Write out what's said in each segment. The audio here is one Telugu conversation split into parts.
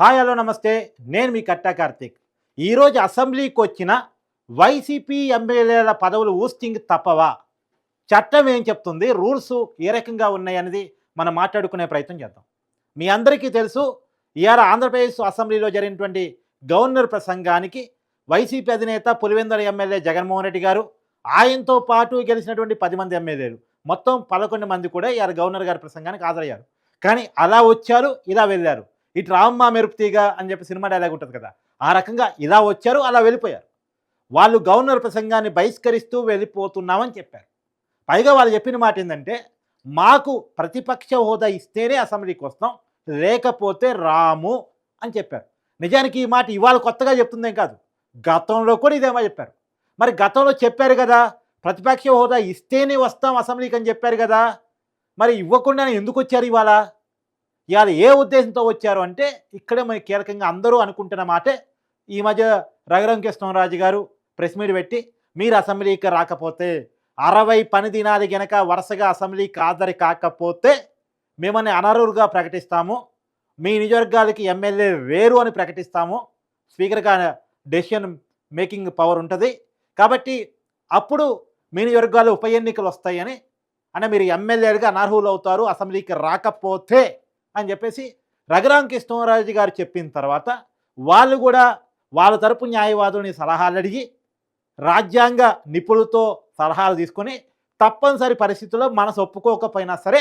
హాయ్ హలో నమస్తే. నేను మీ కట్టా కార్తీక్. ఈరోజు అసెంబ్లీకి వచ్చిన వైసీపీ ఎమ్మెల్యేల పదవులు ఊస్టింగ్ తప్పవా? చట్టం ఏం చెప్తుంది? రూల్స్ ఏ రకంగా ఉన్నాయనేది మనం మాట్లాడుకునే ప్రయత్నం చేద్దాం. మీ అందరికీ తెలుసు ఇవాళ ఆంధ్రప్రదేశ్ అసెంబ్లీలో జరిగినటువంటి గవర్నర్ ప్రసంగానికి వైసీపీ అధినేత పులివెందుల ఎమ్మెల్యే జగన్మోహన్ రెడ్డి గారు ఆయనతో పాటు గెలిచినటువంటి పది మంది ఎమ్మెల్యేలు. మొత్తం పదకొండు మంది కూడా ఇవాళ గవర్నర్ గారి ప్రసంగానికి హాజరయ్యారు. కానీ అలా వచ్చారు ఇలా వెళ్ళారు. ఇటు రామ్మ మెరుపుతీగా అని చెప్పి సినిమా డైలాగ్ ఉంటుంది కదా ఆ రకంగా ఇలా వచ్చారు అలా వెళ్ళిపోయారు. వాళ్ళు గవర్నర్ ప్రసంగాన్ని బహిష్కరిస్తూ వెళ్ళిపోతున్నామని చెప్పారు. పైగా వాళ్ళు చెప్పిన మాట ఏంటంటే మాకు ప్రతిపక్ష హోదా ఇస్తేనే అసెంబ్లీకి వస్తాం లేకపోతే రాము అని చెప్పారు. నిజానికి ఈ మాట ఇవాళ కొత్తగా చెప్తుందేం కాదు గతంలో కూడా ఇదేమో చెప్పారు. మరి గతంలో చెప్పారు కదా ప్రతిపక్ష హోదా ఇస్తేనే వస్తాం అసెంబ్లీకి అని చెప్పారు కదా మరి ఇవ్వకుండానే ఎందుకు వచ్చారు ఇవాళ? ఇవాళ ఏ ఉద్దేశంతో వచ్చారు అంటే ఇక్కడే మనకి కీలకంగా అందరూ అనుకుంటున్న మాటే ఈ మధ్య రఘురామ కృష్ణరాజు గారు ప్రెస్ మీట్ పెట్టి మీరు అసెంబ్లీకి రాకపోతే అరవై పని దినాలు గనక వరుసగా అసెంబ్లీకి హాజరు కాకపోతే మిమ్మల్ని అనర్హులుగా ప్రకటిస్తాము మీ నియోజకవర్గాలకి ఎమ్మెల్యే వేరు అని ప్రకటిస్తాము స్పీకర్గా డెసిషన్ మేకింగ్ పవర్ ఉంటుంది. కాబట్టి అప్పుడు మీ నియోజకవర్గాలు ఉప ఎన్నికలు వస్తాయని అంటే మీరు ఎమ్మెల్యేలుగా అనర్హులు అవుతారు అసెంబ్లీకి రాకపోతే అని చెప్పేసి రఘురామ కృష్ణరాజు గారు చెప్పిన తర్వాత వాళ్ళు కూడా వాళ్ళ తరపు న్యాయవాదుని సలహాలు అడిగి రాజ్యాంగ నిపుణులతో సలహాలు తీసుకొని తప్పనిసరి పరిస్థితుల్లో మనసు ఒప్పుకోకపోయినా సరే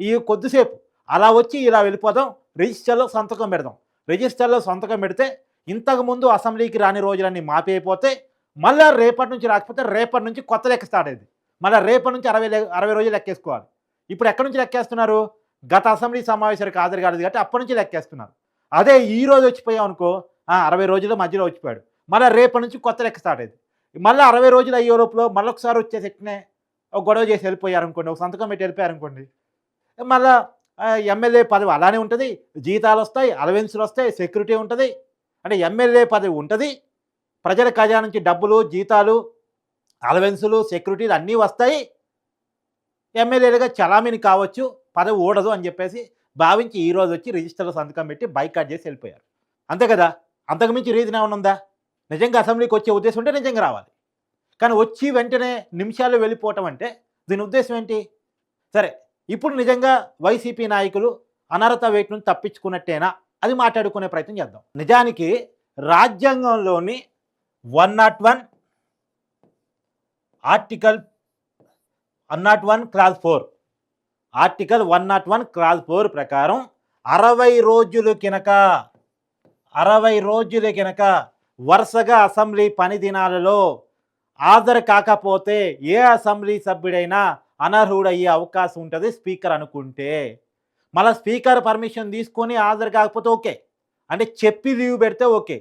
ఈ కొద్దిసేపు అలా వచ్చి ఇలా వెళ్ళిపోదాం రిజిస్టర్లో సంతకం పెడదాం. రిజిస్టర్లో సంతకం పెడితే ఇంతకుముందు అసెంబ్లీకి రాని రోజులన్నీ మాపైపోతే మళ్ళీ రేపటి నుంచి రాకపోతే రేపటి నుంచి కొత్త లెక్క స్టార్ట్ అయింది మళ్ళీ రేపటి నుంచి అరవై అరవై రోజులు లెక్కేసుకోవాలి. ఇప్పుడు ఎక్కడి నుంచి లెక్కేస్తున్నారు? గత అసెంబ్లీ సమావేశానికి హాజరు కాలేదు కాబట్టి అప్పటి నుంచి లెక్కేస్తున్నారు. అదే ఈ రోజు వచ్చిపోయాం అనుకో ఆ, అరవై రోజుల మధ్యలో వచ్చిపోయాడు. మళ్ళీ రేపటి నుంచి కొత్త లెక్క స్టార్ట్ అయింది. మళ్ళీ అరవై రోజులు అయ్యే లోపల మళ్ళీ ఒకసారి వచ్చే ఎట్నే ఒక గొడవ చేసి వెళ్ళిపోయారు అనుకోండి ఒక సంతకం పెట్టి వెళ్ళిపోయారు అనుకోండి. ఎమ్మెల్యే పదవి అలానే ఉంటుంది. జీతాలు వస్తాయి అలవెన్సులు వస్తాయి సెక్యూరిటీ ఉంటుంది. అంటే ఎమ్మెల్యే పదవి ఉంటుంది. ప్రజల ఖజా నుంచి డబ్బులు జీతాలు అలవెన్సులు సెక్యూరిటీలు అన్నీ వస్తాయి. ఎమ్మెల్యేలుగా చలామణి కావచ్చు పదవి ఓడదు అని చెప్పేసి భావించి ఈ రోజు వచ్చి రిజిస్టర్లో సంతకం పెట్టి బైకాట్ చేసి వెళ్ళిపోయారు. అంతే కదా? అంతకుమించి రీజన్ ఏమైనా ఉందా? నిజంగా అసెంబ్లీకి వచ్చే ఉద్దేశం ఉంటే నిజంగా రావాలి. కానీ వచ్చి వెంటనే నిమిషాలు వెళ్ళిపోవటం అంటే దీని ఉద్దేశం ఏంటి? సరే ఇప్పుడు నిజంగా వైసీపీ నాయకులు అనర్హత వేటు నుంచి తప్పించుకున్నట్టేనా? అది మాట్లాడుకునే ప్రయత్నం చేద్దాం. నిజానికి రాజ్యాంగంలోని one not one article one not one clause four article one not one clause four ప్రకారం అరవై రోజులు కినక అరవై రోజులు కినక వరుసగా అసెంబ్లీ పని దినాలలో హాజరు కాకపోతే ఏ అసెంబ్లీ సభ్యుడైనా అనర్హుడయ్యే అవకాశం ఉంటుంది స్పీకర్ అనుకుంటే. మళ్ళీ స్పీకర్ పర్మిషన్ తీసుకొని హాజరు కాకపోతే ఓకే. అంటే చెప్పి లీవ్ పెడితే ఓకే.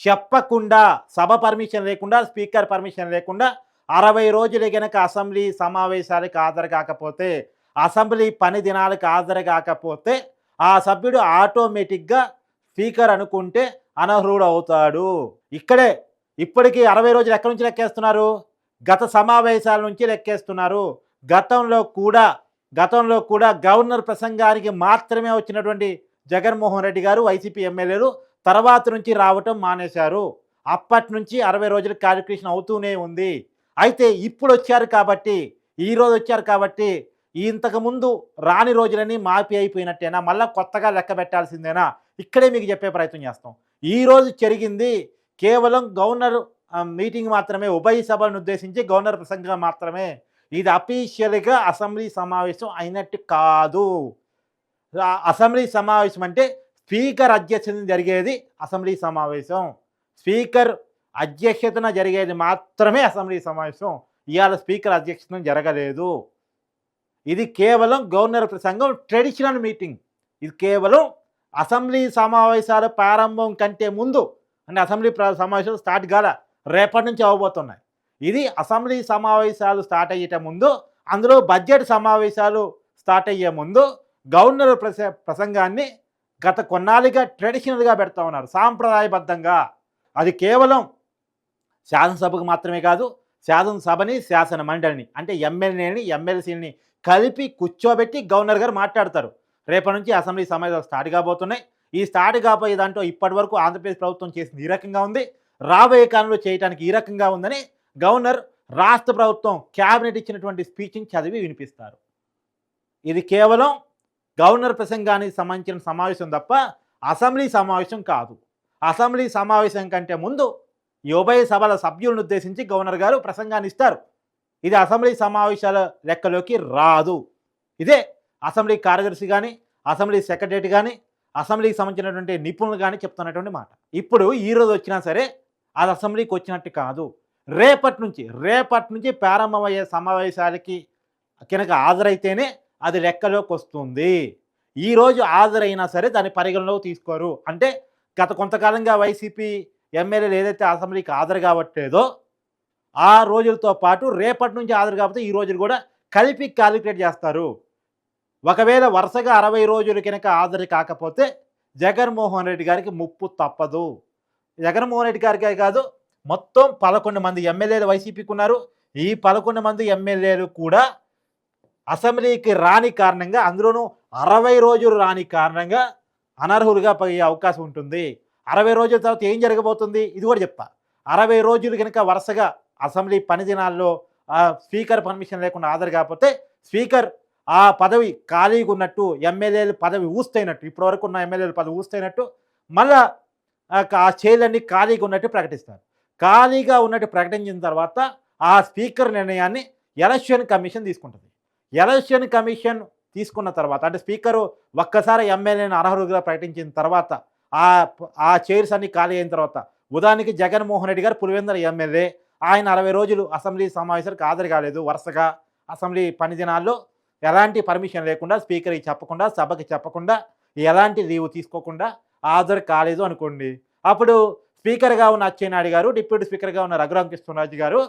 చెప్పకుండా సభ పర్మిషన్ లేకుండా స్పీకర్ పర్మిషన్ లేకుండా అరవై రోజులు కనుక అసెంబ్లీ సమావేశాలకు హాజరు కాకపోతే అసెంబ్లీ పని దినాలకు హాజరు కాకపోతే ఆ సభ్యుడు ఆటోమేటిక్గా స్పీకర్ అనుకుంటే అనర్హుడు అవుతాడు ఇక్కడే ఇప్పటికీ అరవై రోజులు ఎక్కడి నుంచి లెక్కేస్తున్నారు? గత సమావేశాల నుంచి లెక్కేస్తున్నారు. గతంలో కూడా గతంలో కూడా గవర్నర్ ప్రసంగానికి మాత్రమే వచ్చినటువంటి జగన్మోహన్ రెడ్డి గారు వైసీపీ ఎమ్మెల్యేలు తర్వాత నుంచి రావటం మానేశారు. అప్పటి నుంచి అరవై రోజుల క్యాలిక్యులేషన్ అవుతూనే ఉంది. అయితే ఇప్పుడు వచ్చారు కాబట్టి ఈ రోజు వచ్చారు కాబట్టి ఇంతకుముందు రాని రోజులని మాపి అయిపోయినట్టేనా? మళ్ళీ కొత్తగా లెక్క పెట్టాల్సిందేనా? ఇక్కడే మీకు చెప్పే ప్రయత్నం చేస్తాం. ఈ రోజు జరిగింది కేవలం గవర్నర్ మీటింగ్ మాత్రమే ఉభయ సభలను ఉద్దేశించి గవర్నర్ ప్రసంగం మాత్రమే. ఇది అఫీషియల్గా అసెంబ్లీ సమావేశం అయినట్టు కాదు. అసెంబ్లీ సమావేశం అంటే స్పీకర్ అధ్యక్షతన జరిగేది అసెంబ్లీ సమావేశం. స్పీకర్ అధ్యక్షతన జరిగేది మాత్రమే అసెంబ్లీ సమావేశం. ఇవాళ స్పీకర్ అధ్యక్షతన జరగలేదు. ఇది కేవలం గవర్నర్ ప్రసంగం ట్రెడిషనల్ మీటింగ్. ఇది కేవలం అసెంబ్లీ సమావేశాల ప్రారంభం కంటే ముందు అంటే అసెంబ్లీ ప్ర- సమావేశాలు స్టార్ట్ కాల రేపటి నుంచి అవ్వబోతున్నాయి ఇది అసెంబ్లీ సమావేశాలు స్టార్ట్ అయ్యేట ముందు అందులో బడ్జెట్ సమావేశాలు స్టార్ట్ అయ్యే ముందు గవర్నర్ ప్రస ప్రసంగాన్ని గత కొన్నాళ్ళుగా ట్రెడిషనల్గా పెడతా ఉన్నారు సాంప్రదాయబద్ధంగా. అది కేవలం శాసనసభకు మాత్రమే కాదు శాసనసభని శాసన మండలిని అంటే ఎమ్మెల్యేని ఎమ్మెల్సీని కలిపి కూర్చోబెట్టి గవర్నర్ గారు మాట్లాడతారు. రేపటి నుంచి అసెంబ్లీ సమావేశాలు స్టార్ట్ కాబోతున్నాయి. ఈ స్టార్ట్ కాబోయే దాంట్లో ఇప్పటి వరకు ఆంధ్రప్రదేశ్ ప్రభుత్వం చేసింది ఈ రకంగా ఉంది. రాబోయే కాలంలో చేయడానికి ఈ రకంగా ఉందని గవర్నర్ రాష్ట్ర ప్రభుత్వం క్యాబినెట్ ఇచ్చినటువంటి స్పీచ్ని చదివి వినిపిస్తారు. ఇది కేవలం గవర్నర్ ప్రసంగానికి సంబంధించిన సమావేశం తప్ప అసెంబ్లీ సమావేశం కాదు. అసెంబ్లీ సమావేశం కంటే ముందు ఉభయ సభల సభ్యులను ఉద్దేశించి గవర్నర్ గారు ప్రసంగాన్ని ఇస్తారు. ఇది అసెంబ్లీ సమావేశాల లెక్కలోకి రాదు. ఇదే అసెంబ్లీ కార్యదర్శి కానీ అసెంబ్లీ సెక్రటరీ కానీ అసెంబ్లీకి సంబంధించినటువంటి నిపుణులు కానీ చెప్తున్నటువంటి మాట. ఇప్పుడు ఈ రోజు వచ్చినా సరే అది అసెంబ్లీకి వచ్చినట్టు కాదు. రేపటి నుంచి రేపటి నుంచి ప్రారంభమయ్యే సమావేశాలకి కనుక హాజరైతేనే అది లెక్కలోకి వస్తుంది. ఈరోజు హాజరైనా సరే దాన్ని పరిగణలోకి తీసుకోరు. అంటే గత కొంతకాలంగా వైసీపీ ఎమ్మెల్యేలు ఏదైతే అసెంబ్లీకి హాజరు కావట్లేదో ఆ రోజులతో పాటు రేపటి నుంచి హాజరు కాకపోతే ఈ రోజులు కూడా కలిపి క్యాలిక్యులేట్ చేస్తారు. ఒకవేళ వరుసగా అరవై రోజులు కనుక హాజరు కాకపోతే జగన్మోహన్ రెడ్డి గారికి ముప్పు తప్పదు. జగన్మోహన్ రెడ్డి గారికే కాదు మొత్తం పదకొండు మంది ఎమ్మెల్యేలు వైసీపీకి ఉన్నారు. ఈ పదకొండు మంది ఎమ్మెల్యేలు కూడా అసెంబ్లీకి రాని కారణంగా అందులోనూ అరవై రోజులు రాని కారణంగా అనర్హులుగా పోయే అవకాశం ఉంటుంది. అరవై రోజుల తర్వాత ఏం జరగబోతుంది? ఇది కూడా చెప్తా. అరవై రోజులు కనుక వరుసగా అసెంబ్లీ పని దినాల్లో ఆ స్పీకర్ పర్మిషన్ లేకుండా హాజరు కాకపోతే స్పీకర్ ఆ పదవి ఖాళీగా ఉన్నట్టు ఎమ్మెల్యేలు పదవి ఊస్తైనట్టు ఇప్పటివరకు ఉన్న ఎమ్మెల్యేలు పదవి ఊస్తైనట్టు మళ్ళా ఆ చైర్లన్నీ ఖాళీగా ఉన్నట్టు ప్రకటిస్తారు. ఖాళీగా ఉన్నట్టు ప్రకటించిన తర్వాత ఆ స్పీకర్ నిర్ణయాన్ని ఎలక్షన్ కమిషన్ తీసుకుంటుంది. ఎలక్షన్ కమిషన్ తీసుకున్న తర్వాత అంటే స్పీకరు ఒక్కసారి ఎమ్మెల్యేని అనర్హులుగా ప్రకటించిన తర్వాత ఆ ఆ చైర్స్ అన్ని ఖాళీ అయిన తర్వాత ఉదాహరణకి జగన్మోహన్ రెడ్డి గారు పులివెందర ఎమ్మెల్యే ఆయన అరవై రోజులు అసెంబ్లీ సమావేశాలకు హాజరు కాలేదు. వరుసగా అసెంబ్లీ పని దినాల్లో ఎలాంటి పర్మిషన్ లేకుండా స్పీకర్కి చెప్పకుండా సభకి చెప్పకుండా ఎలాంటి లీవ్ తీసుకోకుండా హాజరు కాలేదు అనుకోండి. అప్పుడు స్పీకర్గా ఉన్న అచ్చెన్నాయుడు గారు డిప్యూటీ స్పీకర్గా ఉన్న రఘురామ కృష్ణరాజు గారు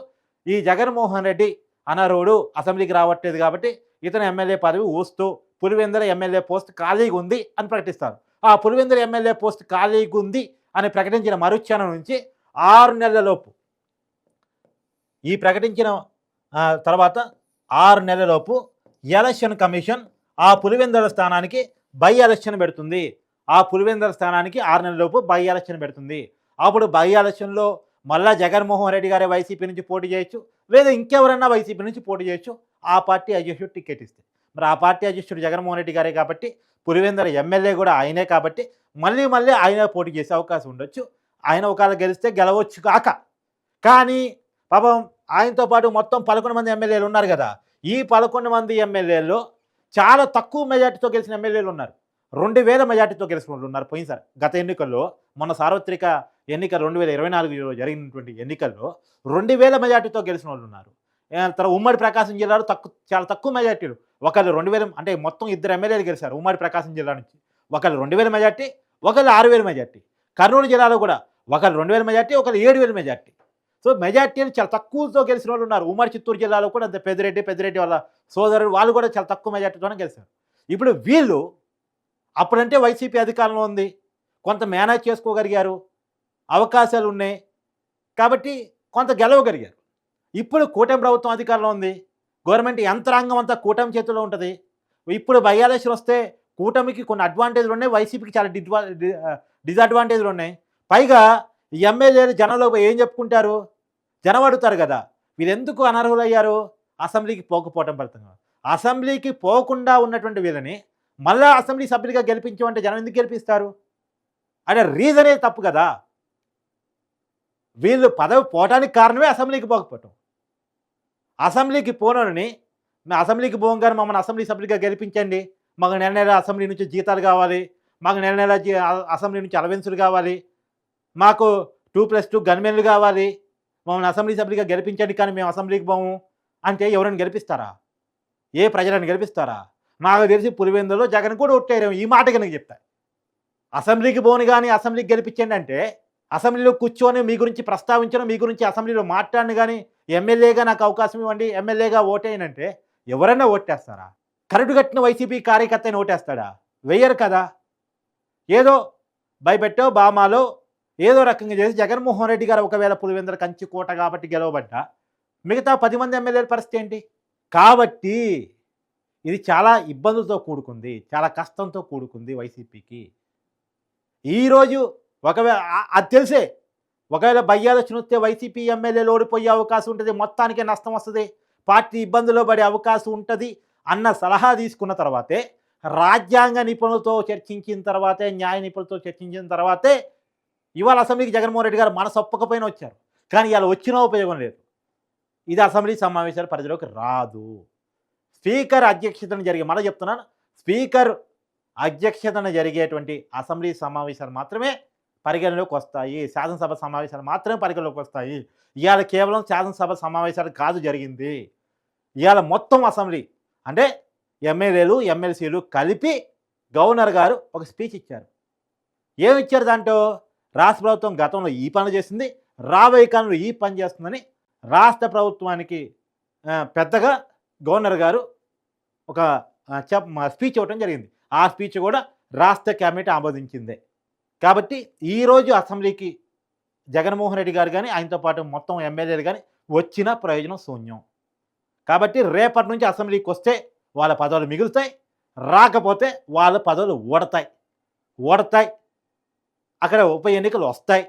ఈ జగన్మోహన్ రెడ్డి అనర్హుడు అసెంబ్లీకి రావట్లేదు కాబట్టి ఇతను ఎమ్మెల్యే పదవి ఊస్తూ పులివెందర ఎమ్మెల్యే పోస్ట్ ఖాళీగా ఉంది అని ప్రకటిస్తారు. ఆ పులివెందర ఎమ్మెల్యే పోస్ట్ ఖాళీగా ఉంది అని ప్రకటించిన మరుక్షణం నుంచి ఆరు నెలలలోపు ఈ ప్రకటించిన తర్వాత ఆరు నెలలలోపు ఎలక్షన్ కమిషన్ ఆ పులివెందల స్థానానికి బై ఎలక్షన్ పెడుతుంది. ఆ పులివెందల స్థానానికి ఆరు నెలలలోపు బై ఎలక్షన్ పెడుతుంది. అప్పుడు బై ఎలక్షన్లో మళ్ళా జగన్మోహన్ రెడ్డి గారే వైసీపీ నుంచి పోటీ చేయొచ్చు లేదా ఇంకెవరన్నా వైసీపీ నుంచి పోటీ చేయొచ్చు ఆ పార్టీ అధ్యక్షుడు టికెట్ ఇస్తే. మరి ఆ పార్టీ అధ్యక్షుడు జగన్మోహన్ రెడ్డి గారే కాబట్టి పులివెందల ఎమ్మెల్యే కూడా ఆయనే కాబట్టి మళ్ళీ మళ్ళీ ఆయన పోటీ చేసే అవకాశం ఉండొచ్చు. ఆయన ఒకవేళ గెలిస్తే గెలవచ్చు కాక కానీ పాపం ఆయనతో పాటు మొత్తం పదకొండు మంది ఎమ్మెల్యేలు ఉన్నారు కదా. ఈ పదకొండు మంది ఎమ్మెల్యేల్లో చాలా తక్కువ మెజార్టీతో గెలిచిన ఎమ్మెల్యేలు ఉన్నారు. రెండు వేల మెజార్టీతో గెలిచిన వాళ్ళు ఉన్నారు పోయినసారి. గత ఎన్నికల్లో మొన్న సార్వత్రిక ఎన్నిక రెండు వేల ఇరవై నాలుగులో జరిగినటువంటి ఎన్నికల్లో రెండు వేల మెజార్టీతో గెలిచిన వాళ్ళు ఉన్నారు. తర్వాత ఉమ్మడి ప్రకాశం జిల్లాలో తక్కువ చాలా తక్కువ మెజార్టీలు. ఒకళ్ళు రెండు వేల అంటే మొత్తం ఇద్దరు ఎమ్మెల్యేలు గెలిచారు ఉమ్మడి ప్రకాశం జిల్లా నుంచి. ఒకళ్ళు రెండు వేల మెజార్టీ ఒకళ్ళు ఆరు వేల మెజార్టీ. కర్నూలు జిల్లాలో కూడా ఒకళ్ళు రెండు వేల మెజార్టీ ఒకళ్ళు ఏడు వేల మెజార్టీ. సో మెజార్టీలు చాలా తక్కువతో గెలిచిన వాళ్ళు ఉన్నారు. ఉమ్మడి చిత్తూరు జిల్లాలో కూడా అంత. పెద్దిరెడ్డి పెద్దిరెడ్డి వాళ్ళ సోదరుడు వాళ్ళు కూడా చాలా తక్కువ మెజార్టీతోనే గెలిచారు. ఇప్పుడు వీళ్ళు అప్పుడంటే వైసీపీ అధికారంలో ఉంది. కొంత మేనేజ్ చేసుకోగలిగారు. అవకాశాలు ఉన్నాయి. కాబట్టి కొంత గెలవగలిగారు. ఇప్పుడు కూటమి ప్రభుత్వం అధికారంలో ఉంది. గవర్నమెంట్ యంత్రాంగం అంతా కూటమి చేతిలో ఉంటుంది. ఇప్పుడు బై ఎలక్షన్ వస్తే కూటమికి కొన్ని అడ్వాంటేజ్లు ఉన్నాయి. వైసీపీకి చాలా డిడ్వా డి- డిసడ్వాంటేజ్లు ఉన్నాయి. పైగా ఈ ఎమ్మెల్యేలు జనంలో ఏం చెప్పుకుంటారు? జనం అడుగుతారు కదా. వీరెందుకు ఎందుకు అనర్హులయ్యారు? అసెంబ్లీకి పోకపోవటం ఫలితంగా. అసెంబ్లీకి పోకుండా ఉన్నటువంటి వీళ్ళని మళ్ళా అసెంబ్లీ సభ్యులుగా గెలిపించమంటే జనం ఎందుకు గెలిపిస్తారు? అంటే రీజనే తప్పు కదా. వీళ్ళు పదవి పోవటానికి కారణమే అసెంబ్లీకి పోకపోవటం. అసెంబ్లీకి పోనని మేము అసెంబ్లీకి పోగానే మమ్మల్ని అసెంబ్లీ సభ్యులుగా గెలిపించండి. మాకు నెల నెల అసెంబ్లీ నుంచి జీతాలు కావాలి. మాకు నెల నెల జీ- అసెంబ్లీ నుంచి అలవెన్సులు కావాలి. మాకు టూ ప్లస్ టూ గన్మెన్లు కావాలి. మమ్మల్ని అసెంబ్లీ సభ్యులుగా గెలిపించండి కానీ మేము అసెంబ్లీకి పోము అంటే ఎవరైనా గెలిపిస్తారా? ఏ ప్రజలను గెలిపిస్తారా? నాకు తెలిసి పులివెందులో జగన్ కూడా ఒట్టారు ఈ మాట కనుక చెప్తా. అసెంబ్లీకి పోని కానీ అసెంబ్లీకి గెలిపించండి అంటే అసెంబ్లీలో కూర్చొని మీ గురించి ప్రస్తావించడం మీ గురించి అసెంబ్లీలో మాట్లాడిన కానీ ఎమ్మెల్యేగా నాకు అవకాశం ఇవ్వండి ఎమ్మెల్యేగా ఓటేయనంటే ఎవరైనా ఓటేస్తారా? కరడు కట్టిన వైసీపీ కార్యకర్తని ఓటేస్తాడా? వెయ్యరు కదా. ఏదో భయపెట్టో బామాలో ఏదో రకంగా చేసి జగన్మోహన్ రెడ్డి గారు ఒకవేళ పులివెందర కంచి కోట కాబట్టి గెలవబడ్డా మిగతా పది మంది ఎమ్మెల్యేల పరిస్థితి ఏంటి? కాబట్టి ఇది చాలా ఇబ్బందులతో కూడుకుంది చాలా కష్టంతో కూడుకుంది వైసీపీకి. ఈరోజు ఒకవేళ అది తెలిసే ఒకవేళ బయ్యాలొచ్చిన వస్తే వైసీపీ ఎమ్మెల్యేలు ఓడిపోయే అవకాశం ఉంటుంది మొత్తానికే నష్టం వస్తుంది పార్టీ ఇబ్బందుల్లో పడే అవకాశం ఉంటుంది అన్న సలహా తీసుకున్న తర్వాతే రాజ్యాంగ నిపుణులతో చర్చించిన తర్వాతే న్యాయ నిపుణులతో చర్చించిన తర్వాతే ఇవాళ అసెంబ్లీకి జగన్మోహన్ రెడ్డి గారు మన ఒప్పకపోయినా వచ్చారు. కానీ ఇవాళ వచ్చినా ఉపయోగం లేదు. ఇది అసెంబ్లీ సమావేశాలు పరిధిలోకి రాదు. స్పీకర్ అధ్యక్షతను జరిగే మళ్ళీ చెప్తున్నాను స్పీకర్ అధ్యక్షతన జరిగేటువంటి అసెంబ్లీ సమావేశాలు మాత్రమే పరిగణలోకి వస్తాయి. శాసనసభ సమావేశాలు మాత్రమే పరిగణలోకి వస్తాయి. ఇవాళ కేవలం శాసనసభ సమావేశాలు కాదు జరిగింది. ఇవాళ మొత్తం అసెంబ్లీ అంటే ఎమ్మెల్యేలు ఎమ్మెల్సీలు కలిపి గవర్నర్ గారు ఒక స్పీచ్ ఇచ్చారు. ఏమిచ్చారు దాంట్లో? రాష్ట్ర ప్రభుత్వం గతంలో ఈ పని చేసింది రాబోయే కాలంలో ఈ పని చేస్తుందని రాష్ట్ర ప్రభుత్వానికి పెద్దగా గవర్నర్ గారు ఒక చెప్ స్పీచ్ ఇవ్వటం జరిగింది. ఆ స్పీచ్ కూడా రాష్ట్ర క్యాబినెట్ ఆమోదించిందే. కాబట్టి ఈరోజు అసెంబ్లీకి జగన్మోహన్ రెడ్డి గారు కానీ ఆయనతో పాటు మొత్తం ఎమ్మెల్యేలు కానీ వచ్చిన ప్రయోజనం శూన్యం. కాబట్టి రేపటి నుంచి అసెంబ్లీకి వస్తే వాళ్ళ పదవులు మిగులుతాయి రాకపోతే వాళ్ళ పదవులు ఓడతాయి ఓడతాయి అక్కడ ఉప ఎన్నికలు వస్తాయి.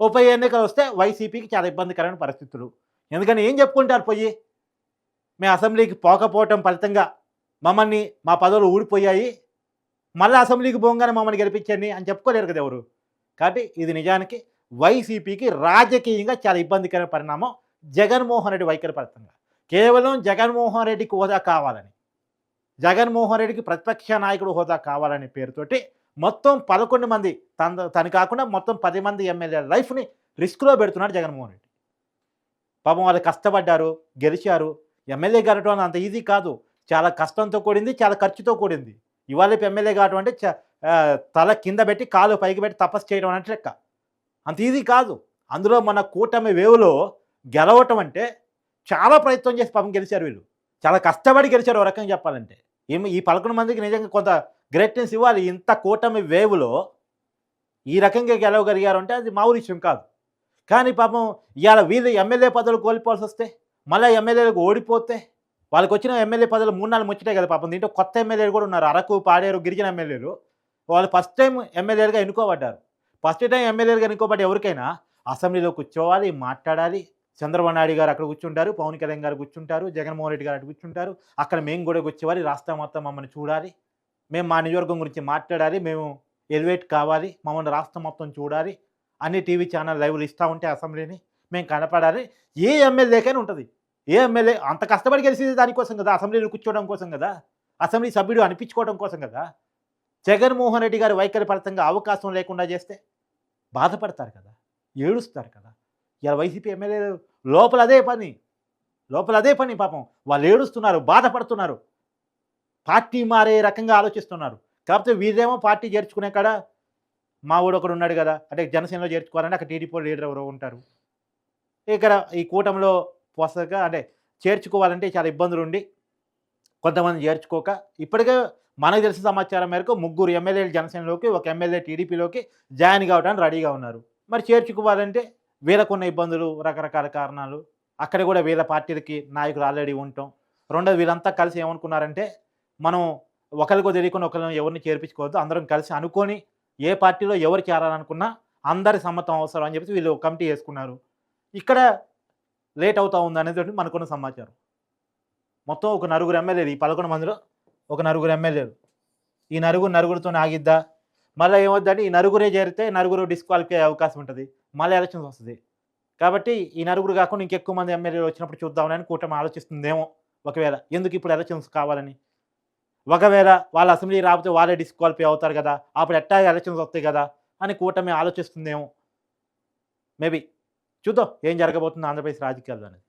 ఉప ఎన్నికలు వస్తే వైసీపీకి చాలా ఇబ్బందికరమైన పరిస్థితులు. ఎందుకని ఏం చెప్పుకుంటారు పోయి? మేము అసెంబ్లీకి పోకపోవటం ఫలితంగా మమ్మల్ని మా పదవులు ఊడిపోయాయి. మళ్ళీ అసెంబ్లీకి పోగానే మమ్మల్ని గెలిపించండి అని చెప్పుకోలేరు కదా ఎవరు? కాబట్టి ఇది నిజానికి వైసీపీకి రాజకీయంగా చాలా ఇబ్బందికరమైన పరిణామం జగన్మోహన్ రెడ్డి వైఖరి ఫలితంగా. కేవలం జగన్మోహన్ రెడ్డికి హోదా కావాలని జగన్మోహన్ రెడ్డికి ప్రతిపక్ష నాయకుడు హోదా కావాలనే పేరుతోటి మొత్తం పదకొండు మంది తన తను కాకుండా మొత్తం పది మంది ఎమ్మెల్యే లైఫ్ని రిస్క్లో పెడుతున్నాడు జగన్మోహన్ రెడ్డి. పాపం వాళ్ళు కష్టపడ్డారు గెలిచారు. ఎమ్మెల్యే గడటం అంత ఈజీ కాదు. చాలా కష్టంతో కూడింది చాలా ఖర్చుతో కూడింది. ఇవాళ ఎమ్మెల్యే కావటం అంటే చ- తల కింద పెట్టి కాలు పైకి పెట్టి తపస్సు చేయడం అన్నట్టు లెక్క. అంత ఈజీ కాదు. అందులో మన కూటమి వేవులో గెలవటం అంటే చాలా ప్రయత్నం చేసి పాపం గెలిచారు వీళ్ళు. చాలా కష్టపడి గెలిచారు ఒక రకంగా చెప్పాలంటే. ఏమి ఈ పదకొండు మందికి నిజంగా కొంత గ్రేట్నెస్ ఇవ్వాలి. ఇంత కూటమి వేవులో ఈ రకంగా గెలవగలిగారు అంటే అది మా విషయం కాదు. కానీ పాపం ఇవాళ వీళ్ళు ఎమ్మెల్యే పదవులు కోల్పోవాల్సి వస్తే మళ్ళీ ఎమ్మెల్యేలకు ఓడిపోతే వాళ్ళకి వచ్చిన ఎమ్మెల్యే పదవులు మూడు నాలుగు ముచ్చటే కదా పాపం. దీంట్లో కొత్త ఎమ్మెల్యేలు కూడా ఉన్నారు. అరకు పాడేరు గిరిజన ఎమ్మెల్యేలు. వాళ్ళు ఫస్ట్ టైం ఎమ్మెల్యేలుగా ఎన్నుకోబడ్డారు. ఫస్ట్ టైం ఎమ్మెల్యేలుగా ఎన్నుకోబడ్డ ఎవరికైనా అసెంబ్లీలో కూర్చోవాలి మాట్లాడాలి. చంద్రబాబు నాయుడు గారు అక్కడ కూర్చుంటారు పవన్ కళ్యాణ్ గారు కూర్చుంటారు జగన్మోహన్ రెడ్డి గారు అటు కూర్చుంటారు. అక్కడ మేము కూడా కూర్చోవాలి రాష్ట్రం మొత్తం మమ్మల్ని చూడాలి. మేము మా నియోజకవర్గం గురించి మాట్లాడాలి మేము ఎలివేట్ కావాలి మమ్మల్ని రాష్ట్రం మొత్తం చూడాలి అన్ని టీవీ ఛానల్ లైవ్లు ఇస్తూ ఉంటే అసెంబ్లీని మేము కనపడాలి. ఏ ఎమ్మెల్యేకైనా ఉంటుంది. ఏ ఎమ్మెల్యే అంత కష్టపడి గెలిచేది దానికోసం కదా? అసెంబ్లీలో కూర్చోవడం కోసం కదా? అసెంబ్లీ సభ్యుడు అనిపించుకోవడం కోసం కదా? జగన్మోహన్ రెడ్డి గారి వైఖరి ఫలితంగా అవకాశం లేకుండా చేస్తే బాధపడతారు కదా? ఏడుస్తారు కదా? ఇలా వైసీపీ ఎమ్మెల్యేలు లోపల అదే పని. లోపల అదే పని పాపం. వాళ్ళు ఏడుస్తున్నారు బాధపడుతున్నారు. పార్టీ మారే రకంగా ఆలోచిస్తున్నారు. కాకపోతే వీరేమో పార్టీ చేర్చుకునే కాడ మా ఊడు ఒకడు ఉన్నాడు కదా అంటే జనసేనలో చేర్చుకోవాలంటే అక్కడ టీడీపీ లీడర్ ఎవరో ఉంటారు. ఇక్కడ ఈ కూటమిలో వస్తాక అంటే చేర్చుకోవాలంటే చాలా ఇబ్బందులు ఉండి కొంతమంది చేర్చుకోక ఇప్పటికే మనకు తెలిసిన సమాచారం మేరకు ముగ్గురు ఎమ్మెల్యేలు జనసేనలోకి ఒక ఎమ్మెల్యే టీడీపీలోకి జాయిన్ కావడానికి రెడీగా ఉన్నారు. మరి చేర్చుకోవాలంటే వీళ్ళకున్న ఇబ్బందులు రకరకాల కారణాలు అక్కడ కూడా వీళ్ళ పార్టీలకి నాయకులు ఆల్రెడీ ఉంటాం. రెండోది వీళ్ళంతా కలిసి ఏమనుకున్నారంటే మనం ఒకరికో తెలియకుండా ఒకరిని ఎవరిని చేర్పించుకోవద్దు. అందరం కలిసి అనుకొని ఏ పార్టీలో ఎవరు చేరాలనుకున్నా అందరి సమ్మతం అవసరం అని చెప్పి వీళ్ళు కమిటీ వేసుకున్నారు. ఇక్కడ లేట్ అవుతా ఉంది అనేది మనకున్న సమాచారం. మొత్తం ఒక నలుగురు ఎమ్మెల్యేలు ఈ పదకొండు మందిలో ఒక నలుగురు ఎమ్మెల్యేలు. ఈ నలుగురు నలుగురితో ఆగిద్దా? మళ్ళీ ఏమవుద్దంటే ఈ నలుగురే చేరితే నలుగురు డిస్క్వాలిఫై అయ్యే అవకాశం ఉంటుంది. మళ్ళీ ఎలక్షన్స్ వస్తుంది. కాబట్టి ఈ నలుగురు కాకుండా ఇంకెక్కువ మంది ఎమ్మెల్యేలు వచ్చినప్పుడు చూద్దామని కూటమి ఆలోచిస్తుందేమో ఒకవేళ. ఎందుకు ఇప్పుడు ఎలక్షన్స్ కావాలని? ఒకవేళ వాళ్ళ అసెంబ్లీ రాకపోతే వాళ్ళే డిస్క్వాలిఫై అవుతారు కదా అప్పుడు ఎట్టా ఎలక్షన్స్ వస్తాయి కదా అని కూటమి ఆలోచిస్తుందేమో. మేబీ చూద్దాం ఏం జరగబోతుంది ఆంధ్రప్రదేశ్ రాజకీయాల్లో అనేది